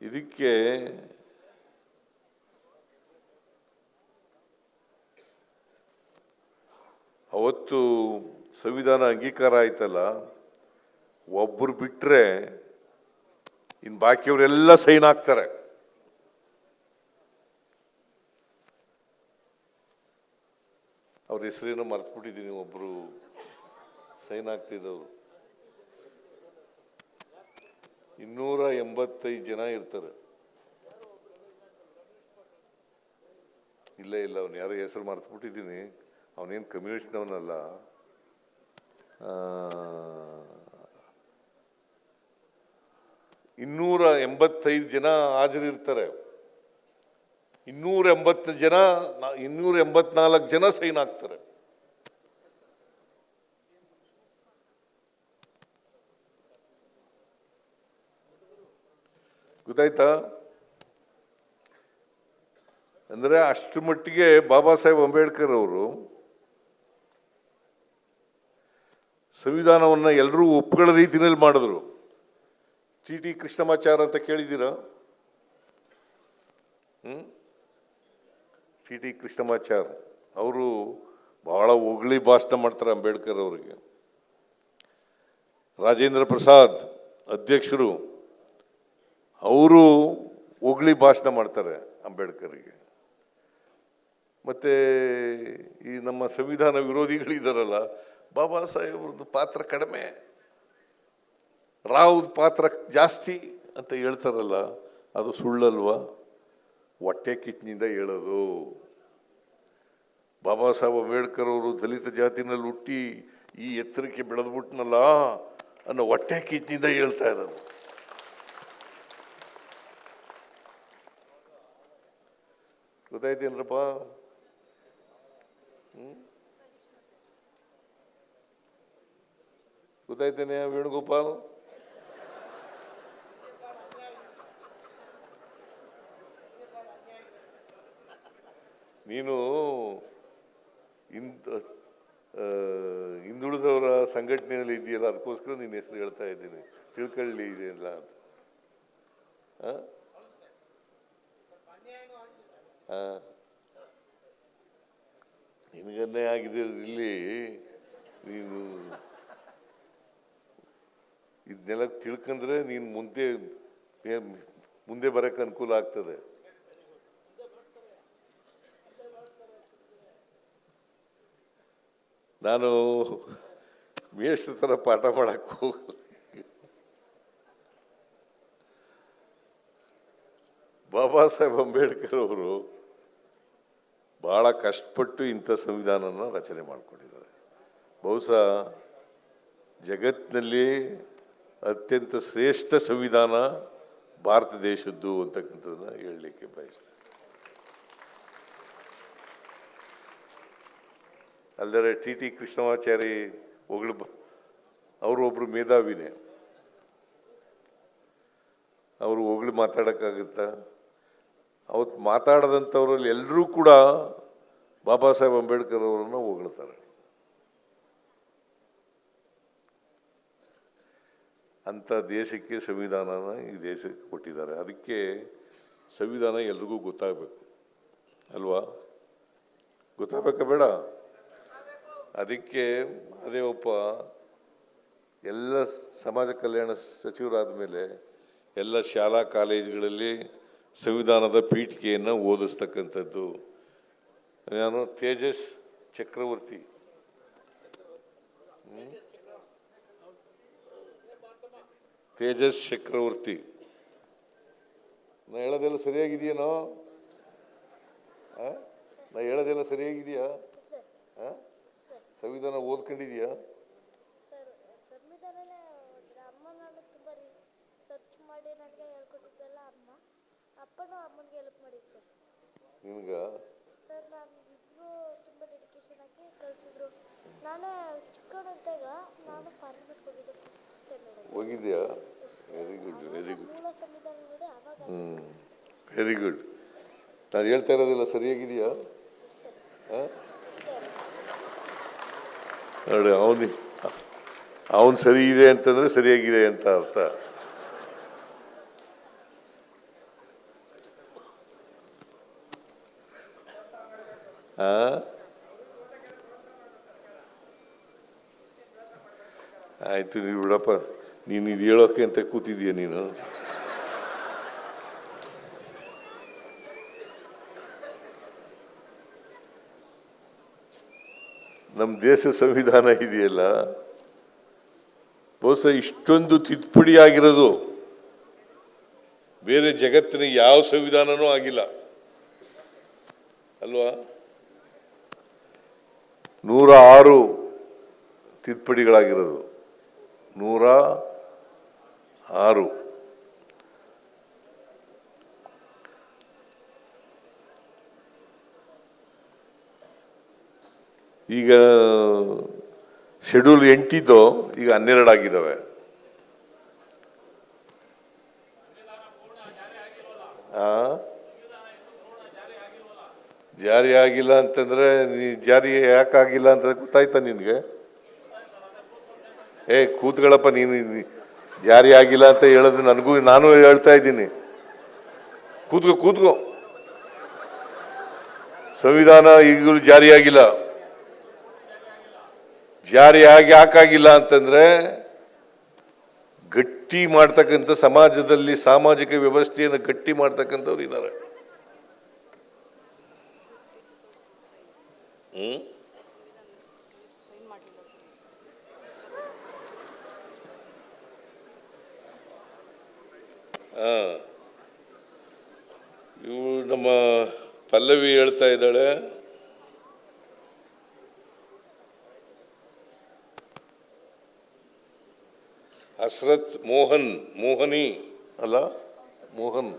ಇದಕ್ಕೆ ಅವತ್ತು ಸಂವಿಧಾನ ಅಂಗೀಕಾರ ಆಯ್ತಲ್ಲ ಒಬ್ಬರು ಬಿಟ್ಟರೆ ಇನ್ನು ಬಾಕಿಯವರೆಲ್ಲ ಸೈನ್ ಆಗ್ತಾರೆ ಅವ್ರ ಹೆಸರೇನೋ ಮರ್ತ್ಬಿಟ್ಟಿದ್ದೀನಿ ಒಬ್ಬರು ಸೈನ್ ಆಗ್ತಿದ್ದವರು ಇನ್ನೂರ ಎಂಬತ್ತೈದು ಜನ ಇರ್ತಾರೆ. ಇಲ್ಲ ಇಲ್ಲ ಅವ್ನು, ಯಾರೋ ಹೆಸರು ಮರ್ತ್ಬಿಟ್ಟಿದ್ದೀನಿ. ಅವನೇನು ಕಮ್ಯುನಿಸ್ಟ್ನವನಲ್ಲ ಇನ್ನೂರ ಎಂಬತ್ತೈದು ಜನ ಹಾಜರಿರ್ತಾರೆ. ಇನ್ನೂರ ಎಂಬತ್ತು ಜನ ಇನ್ನೂರ ಎಂಬತ್ನಾಲ್ಕು ಜನ ಸೈನ್ ಆಗ್ತಾರೆ ಗೊತ್ತಾಯ್ತಾ? ಅಂದರೆ ಅಷ್ಟು ಮಟ್ಟಿಗೆ ಬಾಬಾ ಸಾಹೇಬ್ ಅಂಬೇಡ್ಕರ್ ಅವರು ಸಂವಿಧಾನವನ್ನು ಎಲ್ಲರೂ ಒಪ್ಪುಗಳ ರೀತಿಯಲ್ಲಿ ಮಾಡಿದ್ರು. ಟಿ ಟಿ ಕೃಷ್ಣಮಾಚಾರ ಅಂತ ಕೇಳಿದ್ದೀರಾ? ಹ್ಞೂ ಟಿ ಟಿ ಕೃಷ್ಣಮಾಚಾರ್. ಅವರು ಬಹಳ ಹೊಗಳಿ ಭಾಷಣ ಮಾಡ್ತಾರೆ ಅಂಬೇಡ್ಕರ್ ಅವರಿಗೆ. ರಾಜೇಂದ್ರ ಪ್ರಸಾದ್ ಅಧ್ಯಕ್ಷರು ಅವರು ಹೊಗಳಿ ಭಾಷಣ ಮಾಡ್ತಾರೆ ಅಂಬೇಡ್ಕರಿಗೆ. ಮತ್ತು ಈ ನಮ್ಮ ಸಂವಿಧಾನ ವಿರೋಧಿಗಳಿದ್ದಾರಲ್ಲ ಬಾಬಾ ಸಾಹೇಬ್ರದ್ದು ಪಾತ್ರ ಕಡಿಮೆ. ರಾವ್ ಪಾತ್ರ ಜಾಸ್ತಿ ಅಂತ ಹೇಳ್ತಾರಲ್ಲ, ಅದು ಸುಳ್ಳಲ್ವಾ? ಹೊಟ್ಟೆ ಕಿಚ್ಚಿನಿಂದ ಹೇಳೋದು. ಬಾಬಾ ಸಾಹೇಬ್ ಅಂಬೇಡ್ಕರ್ ಅವರು ದಲಿತ ಜಾತಿನಲ್ಲಿ ಹುಟ್ಟಿ ಈ ಎತ್ತರಕ್ಕೆ ಬೆಳೆದ್ಬಿಟ್ನಲ್ಲ ಅನ್ನೋ ಹೊಟ್ಟೆ ಕಿಚ್ಚಿನಿಂದ ಹೇಳ್ತಾ ಇರೋದು. ಗೊತ್ತಾಯ್ತೇನ್ರಪ್ಪ ಹ್ಮ್? ಗೊತ್ತಾಯ್ತೇನೆ ವೇಣುಗೋಪಾಲ್ ನೀನು ಆ, ಹಿಂದುಳಿದವರ ಸಂಘಟನೆಯಲ್ಲಿ ಇದೆಯಲ್ಲ ಅದಕ್ಕೋಸ್ಕರ ನಿನ್ನ ಹೆಸರು ಹೇಳ್ತಾ ಇದ್ದೀನಿ ತಿಳ್ಕೊಳ್ಳಿ ಇದೆಯಲ್ಲ ಅಂತ. ನಿನಗನ್ನೇ ಆಗಿದೆ ಇಲ್ಲಿ. ನೀನು ಇದನ್ನೆಲ್ಲ ತಿಳ್ಕೊಂಡ್ರೆ ನೀನು ಮುಂದೆ ಮುಂದೆ ಬರೋಕ್ಕೆ ಅನುಕೂಲ ಆಗ್ತದೆ. ನಾನು ಮೇಷ್ಟ್ರ ಥರ ಪಾಠ ಮಾಡಕ್ಕೆ ಹೋಗಲ್ಲ. ಬಾಬಾ ಸಾಹೇಬ್ ಅಂಬೇಡ್ಕರ್ ಅವರು ಬಹಳ ಕಷ್ಟಪಟ್ಟು ಇಂಥ ಸಂವಿಧಾನನ ರಚನೆ ಮಾಡಿಕೊಂಡಿದ್ದಾರೆ. ಬಹುಶಃ ಜಗತ್ತಿನಲ್ಲಿ ಅತ್ಯಂತ ಶ್ರೇಷ್ಠ ಸಂವಿಧಾನ ಭಾರತ ದೇಶದ್ದು ಅಂತಕ್ಕಂಥದ್ದನ್ನ ಹೇಳಲಿಕ್ಕೆ ಬಯಸ್ತೇನೆ. ಅಲ್ಲದೆ ಟಿ ಟಿ ಕೃಷ್ಣಮಾಚಾರಿ ಒಗಳು ಅವರು ಒಬ್ಬರು ಮೇಧಾವಿನೇ. ಅವರು ಹೊಗಳು ಮಾತಾಡೋಕ್ಕಾಗುತ್ತಾ? ಅವತ್ತು ಮಾತಾಡದಂಥವ್ರಲ್ಲಿ ಎಲ್ಲರೂ ಕೂಡ ಬಾಬಾ ಸಾಹೇಬ್ ಅಂಬೇಡ್ಕರ್ ಅವರನ್ನು ಹೊಗಳ್ತಾರೆ. ಅಂಥ ದೇಶಕ್ಕೆ ಸಂವಿಧಾನನ ಈ ದೇಶಕ್ಕೆ ಕೊಟ್ಟಿದ್ದಾರೆ. ಅದಕ್ಕೆ ಸಂವಿಧಾನ ಎಲ್ರಿಗೂ ಗೊತ್ತಾಗಬೇಕು. ಅಲ್ವಾ? ಗೊತ್ತಾಗಬೇಕಾ ಬೇಡ? ಅದಕ್ಕೆ ಅದೇ ಒಬ್ಬ ಎಲ್ಲ ಸಮಾಜ ಕಲ್ಯಾಣ ಸಚಿವರಾದ ಮೇಲೆ ಎಲ್ಲ ಶಾಲಾ ಕಾಲೇಜುಗಳಲ್ಲಿ ಸಂವಿಧಾನದ ಪೀಠಿಕೆಯನ್ನು ಓದಿಸ್ತಕ್ಕಂಥದ್ದು. ನಾನು ತೇಜಸ್ ಚಕ್ರವರ್ತಿ. ತೇಜಸ್ ಚಕ್ರವರ್ತಿ. ನಾ ಹೇಳೋದೆಲ್ಲ ಸರಿಯಾಗಿದೆಯೇನೋ? ನಾ ಹೇಳೋದೆಲ್ಲ ಸರಿಯಾಗಿದೆಯಾ? ಸಂವಿಧಾನ ಓದ್ಕೊಂಡಿದೆಯಾ? ಸರ್ಚ್ ಮಾಡಿ ನನಗೆ ಅಪ್ಪನೂ ಅಮ್ಮನಿಗೆ ಹೆಲ್ಪ್ ಮಾಡಿದ್ರು ಸರ್. ನಿನ್ಗ? ಸರ್ ನಾನು ಇಬ್ಬರು ತುಂಬ ಡೆಡಿಕೇಶನ್ ಹಾಕಿ ಕಳಿಸಿದ್ರು. ನಾನೇ ಚಿಕ್ಕವನಿದ್ದಾಗ ನಾನು ಪಾರ್ಲಿಮೆಂಟ್ ಹೋಗಿದ್ದೆ ಫಿಫ್ತ್ ಸ್ಟ್ಯಾಂಡರ್ಡಲ್ಲಿ ಹೋಗಿದ್ಯಾ? ವೆರಿ ಗುಡ್ ವೆರಿ ಗುಡ್ ಮೂಲ ಸಂವಿಧಾನ ನೋಡಿ ಅವಾಗ ಹ್ಞೂ ವೆರಿ ಗುಡ್ ನಾನು ಹೇಳ್ತಾ ಇರೋದಿಲ್ಲ ಸರಿಯಾಗಿದೆಯಾ? ಸರ್ ಆ? ಸರ್ ನೋಡಿ ಅವನಿ ಅವನು ಸರಿ ಇದೆ ಅಂತಂದರೆ ಸರಿಯಾಗಿದೆ ಅಂತ ಅರ್ಥ. ಆಯ್ತು ನೀವು ಬಿಡಪ್ಪ, ನೀನು ಇದು ಹೇಳೋಕೆ ಅಂತ ಕೂತಿದೀಯ ನೀನು? ನಮ್ಮ ದೇಶ ಸಂವಿಧಾನ ಇದೆಯಲ್ಲ, ಬಹುಶಃ ಇಷ್ಟೊಂದು ತಿದ್ದುಪಡಿ ಆಗಿರೋದು ಬೇರೆ ಜಗತ್ತಿನ ಯಾವ ಸಂವಿಧಾನನೂ ಆಗಿಲ್ಲ. ಅಲ್ವಾ? ನೂರ ಆರು ತಿದ್ದುಪಡಿಗಳಾಗಿರೋದು. ನೂರ ಆರು ಈಗ ಶೆಡ್ಯೂಲ್ ಎಂಟಿದ್ದು ಈಗ ಹನ್ನೆರಡು ಆಗಿದ್ದಾವೆ ಜಾರಿ ಆಗಿಲ್ಲ ಅಂತಂದ್ರೆ ನೀ ಜಾರಿ ಯಾಕಾಗಿಲ್ಲ ಅಂತ ಗೊತ್ತಾಯ್ತಾ ನಿನಗೆ? ಏ, ಕೂತ್ಗಳಪ್ಪ, ನೀನು ಜಾರಿ ಆಗಿಲ್ಲ ಅಂತ ಹೇಳೋದು ನನಗೂ, ನಾನು ಹೇಳ್ತಾ ಇದ್ದೀನಿ. ಕೂತ್ಕೊ, ಕೂತ್ಕೋ. ಸಂವಿಧಾನ ಈಗಲೂ ಜಾರಿಯಾಗಿಲ್ಲ ಜಾರಿಯಾಗಿ ಯಾಕಾಗಿಲ್ಲ ಅಂತಂದ್ರೆ ಗಟ್ಟಿ ಮಾಡ್ತಕ್ಕಂಥ ಸಮಾಜದಲ್ಲಿ ಸಾಮಾಜಿಕ ವ್ಯವಸ್ಥೆಯನ್ನು ಗಟ್ಟಿ ಮಾಡ್ತಕ್ಕಂಥವ್ರು ಇದ್ದಾರೆ. ಹ್ಮ್ ಆ. ಇವು ನಮ್ಮ ಪಲ್ಲವಿ ಹೇಳ್ತಾ ಇದ್ದಾಳೆ. ಹಸ್ರತ್ ಮೋಹನ್, ಮೋಹನಿ. ಅಲ್ಲ, ಮೋಹನ್.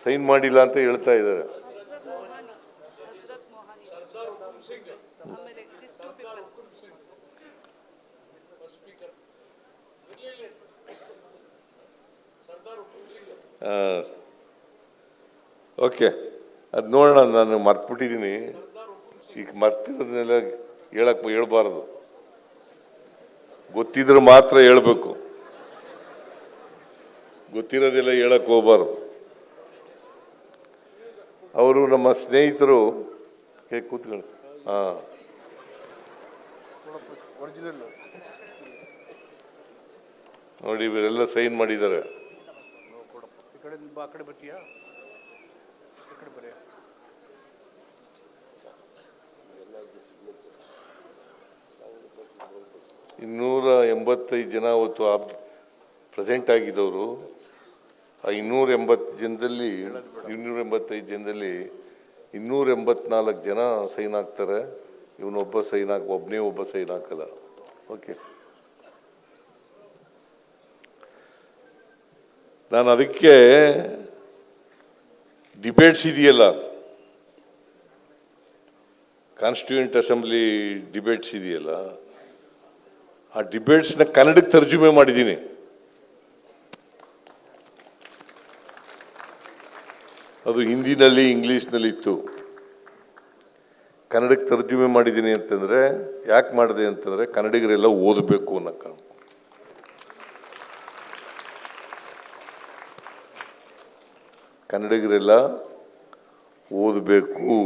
ಸೈನ್ ಮಾಡಿಲ್ಲ ಅಂತ ಹೇಳ್ತಾ ಇದ್ದಾರೆ ಹಸ್ರತ್ ಮೋಹನಿ ಹಸ್ರತ್ ಮೋಹನಿ ಆಮೇಲೆ these two people. ಓಕೆ. ಅದು ನೋಡೋಣ, ನಾನು ಮರ್ತ್ಬಿಟ್ಟಿದ್ದೀನಿ ಈಗ ಮರ್ತಿರೋದನ್ನೆಲ್ಲ ಹೇಳಕ್ ಹೇಳ್ಬಾರ್ದು. ಗೊತ್ತಿದ್ರೆ ಮಾತ್ರ ಹೇಳಬೇಕು. ಗೊತ್ತಿರೋದೆಲ್ಲ ಹೇಳಕ್ ಹೋಗ್ಬಾರ್ದು. ಅವರು ನಮ್ಮ ಸ್ನೇಹಿತರು ಕೂತ್ಕೊಳ್ಳಿ. ಹಾಂ ನೋಡಿ, ಇವರೆಲ್ಲ ಸೈನ್ ಮಾಡಿದ್ದಾರೆ. ಕಡೆ ಆ ಕಡೆ ಬರ್ತೀಯಾ? ಕಡೆ ಬರೆಯ ಇನ್ನೂರ ಎಂಬತ್ತೈದು ಜನ ಅವತ್ತು ಪ್ರೆಸೆಂಟ್ ಆಗಿದ್ದವರು. ಆ ಇನ್ನೂರ ಎಂಬತ್ತು ಜನದಲ್ಲಿ, ಇನ್ನೂರ ಎಂಬತ್ತೈದು ಜನದಲ್ಲಿ ಇನ್ನೂರ ಎಂಬತ್ನಾಲ್ಕು ಜನ ಸೈನ್ ಆಗ್ತಾರೆ. ಇವನೊಬ್ಬ ಸೈನ್ ಹಾಕಿ ಒಬ್ಬನೇ ಒಬ್ಬ ಸೈನ್ ಹಾಕಲ್ಲ. ಓಕೆ. ನಾನು ಅದಕ್ಕೆ ಡಿಬೇಟ್ಸ್ ಇದೆಯಲ್ಲ? ಕಾನ್ಸ್ಟಿಟ್ಯೂಂಟ್ ಅಸೆಂಬ್ಲಿ ಡಿಬೇಟ್ಸ್ ಇದೆಯಲ್ಲ? ಆ ಡಿಬೇಟ್ಸ್ನ ಕನ್ನಡಕ್ಕೆ ತರ್ಜುಮೆ ಮಾಡಿದ್ದೀನಿ. ಅದು ಹಿಂದಿನಲ್ಲಿ, ಇಂಗ್ಲೀಷ್ನಲ್ಲಿ ಇತ್ತು. ಕನ್ನಡಕ್ಕೆ ತರ್ಜುಮೆ ಮಾಡಿದ್ದೀನಿ ಅಂತಂದರೆ, ಯಾಕೆ ಮಾಡಿದೆ ಅಂತಂದರೆ ಕನ್ನಡಿಗರೆಲ್ಲ ಓದಬೇಕು ಅನ್ನೋ ಕಾರಣ. ಕನ್ನಡಿಗರೆಲ್ಲ ಓದಬೇಕು.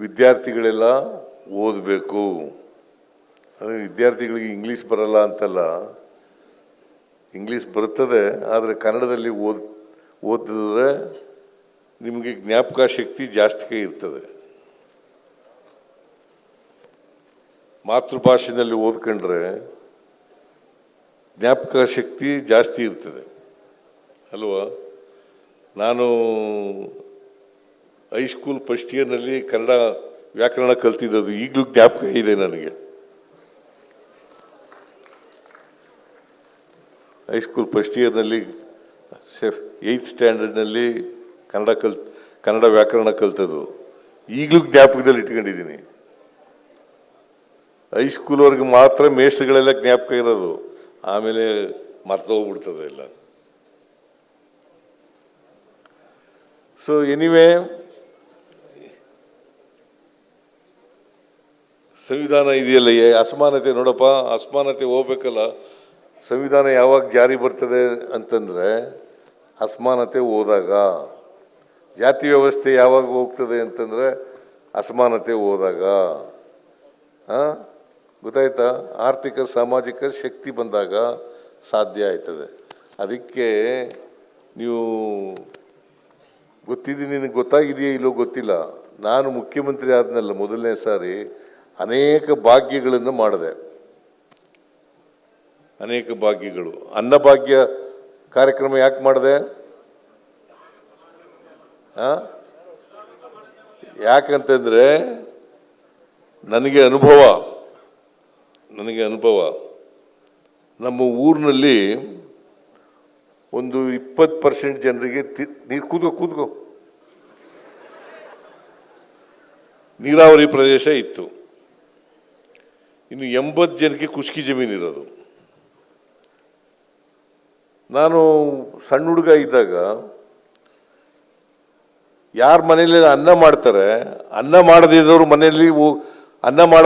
ವಿದ್ಯಾರ್ಥಿಗಳೆಲ್ಲ ಓದಬೇಕು. ಅಂದರೆ ವಿದ್ಯಾರ್ಥಿಗಳಿಗೆ ಇಂಗ್ಲೀಷ್ ಬರಲ್ಲ ಅಂತಲ್ಲ. ಇಂಗ್ಲೀಷ್ ಬರ್ತದೆ, ಆದರೆ ಕನ್ನಡದಲ್ಲಿ ಓದ್ ಓದಿದ್ರೆ ನಿಮಗೆ ಜ್ಞಾಪಕ ಶಕ್ತಿ ಜಾಸ್ತಿ ಇರ್ತದೆ. ಮಾತೃಭಾಷೆಯಲ್ಲಿ ಓದ್ಕೊಂಡ್ರೆ ಜ್ಞಾಪಕ ಶಕ್ತಿ ಜಾಸ್ತಿ ಇರ್ತದೆ. ಅಲ್ವಾ? ನಾನು ಹೈಸ್ಕೂಲ್ ಫಸ್ಟ್ ಇಯರ್ನಲ್ಲಿ ಕನ್ನಡ ವ್ಯಾಕರಣ ಕಲ್ತಿದ್ದದು ಈಗಲೂ ಜ್ಞಾಪಕ ಇದೆ ನನಗೆ. ಹೈಸ್ಕೂಲ್ ಫಸ್ಟ್ ಇಯರ್ನಲ್ಲಿ ಏಯ್ತ್ ಸ್ಟ್ಯಾಂಡರ್ಡ್ನಲ್ಲಿ ಕನ್ನಡ ಕಲ್, ಕನ್ನಡ ವ್ಯಾಕರಣ ಕಲ್ತದ್ದು. ಈಗಲೂ ಜ್ಞಾಪಕದಲ್ಲಿ ಇಟ್ಕೊಂಡಿದ್ದೀನಿ. ಹೈಸ್ಕೂಲ್ವರೆಗೆ ಮಾತ್ರ ಮೇಷ್ಟ್ರುಗಳೆಲ್ಲ ಜ್ಞಾಪಕ ಇರೋದು. ಆಮೇಲೆ ಮರ್ತೋಗ್ಬಿಡ್ತದೆ ಎಲ್ಲ. ಸೊ ಎನಿವೇ ಸಂವಿಧಾನ ಇದೆಯಲ್ಲ ಅಸಮಾನತೆ ನೋಡಪ್ಪ, ಅಸಮಾನತೆ ಹೋಗ್ಬೇಕಲ್ಲ, ಸಂವಿಧಾನ ಯಾವಾಗ ಜಾರಿ ಬರ್ತದೆ ಅಂತಂದರೆ, ಅಸಮಾನತೆ ಹೋದಾಗ, ಜಾತಿ ವ್ಯವಸ್ಥೆ ಯಾವಾಗ ಹೋಗ್ತದೆ ಅಂತಂದರೆ, ಅಸಮಾನತೆ ಹೋದಾಗ? ಗೊತ್ತಾಯ್ತಾ ಆರ್ಥಿಕ, ಸಾಮಾಜಿಕ ಶಕ್ತಿ ಬಂದಾಗ ಸಾಧ್ಯ ಆಯ್ತದೆ ಅದಕ್ಕೆ ನೀವು ಗೊತ್ತಿದ್ದು ನಿನಗೆ ಗೊತ್ತಾಗಿದೆಯೇ ಇಲ್ಲೋ ಗೊತ್ತಿಲ್ಲ. ನಾನು ಮುಖ್ಯಮಂತ್ರಿ ಆದನಲ್ಲ ಮೊದಲನೇ ಸಾರಿ ಅನೇಕ ಭಾಗ್ಯಗಳನ್ನು ಮಾಡಿದೆ. ಅನೇಕ ಭಾಗ್ಯಗಳು. ಅನ್ನಭಾಗ್ಯ ಕಾರ್ಯಕ್ರಮ ಯಾಕೆ ಮಾಡಿದೆ? ಹಾಂ ಯಾಕಂತಂದರೆ ನನಗೆ ಅನುಭವ. ನನಗೆ ಅನುಭವ. ನಮ್ಮ ಊರಿನಲ್ಲಿ ಒಂದು ಇಪ್ಪತ್ತು ಪರ್ಸೆಂಟ್ ಜನರಿಗೆ ನೀರು ಕೂತ್ಕೋ ಕೂತ್ಕೋ. ನೀರಾವರಿ ಪ್ರದೇಶ ಇತ್ತು. ಇನ್ನು ಎಂಬತ್ತು ಜನಕ್ಕೆ ಕುಷ್ಕಿ ಜಮೀನು ಇರೋದು. ನಾನು ಸಣ್ಣ ಹುಡುಗ ಇದ್ದಾಗ ಯಾರ ಮನೆಯಲ್ಲಿ ಅನ್ನ ಮಾಡ್ತಾರೆ, ಅನ್ನ ಮಾಡದಿದ್ದವ್ರು ಮನೆಯಲ್ಲಿ ಅನ್ನ ಮಾಡ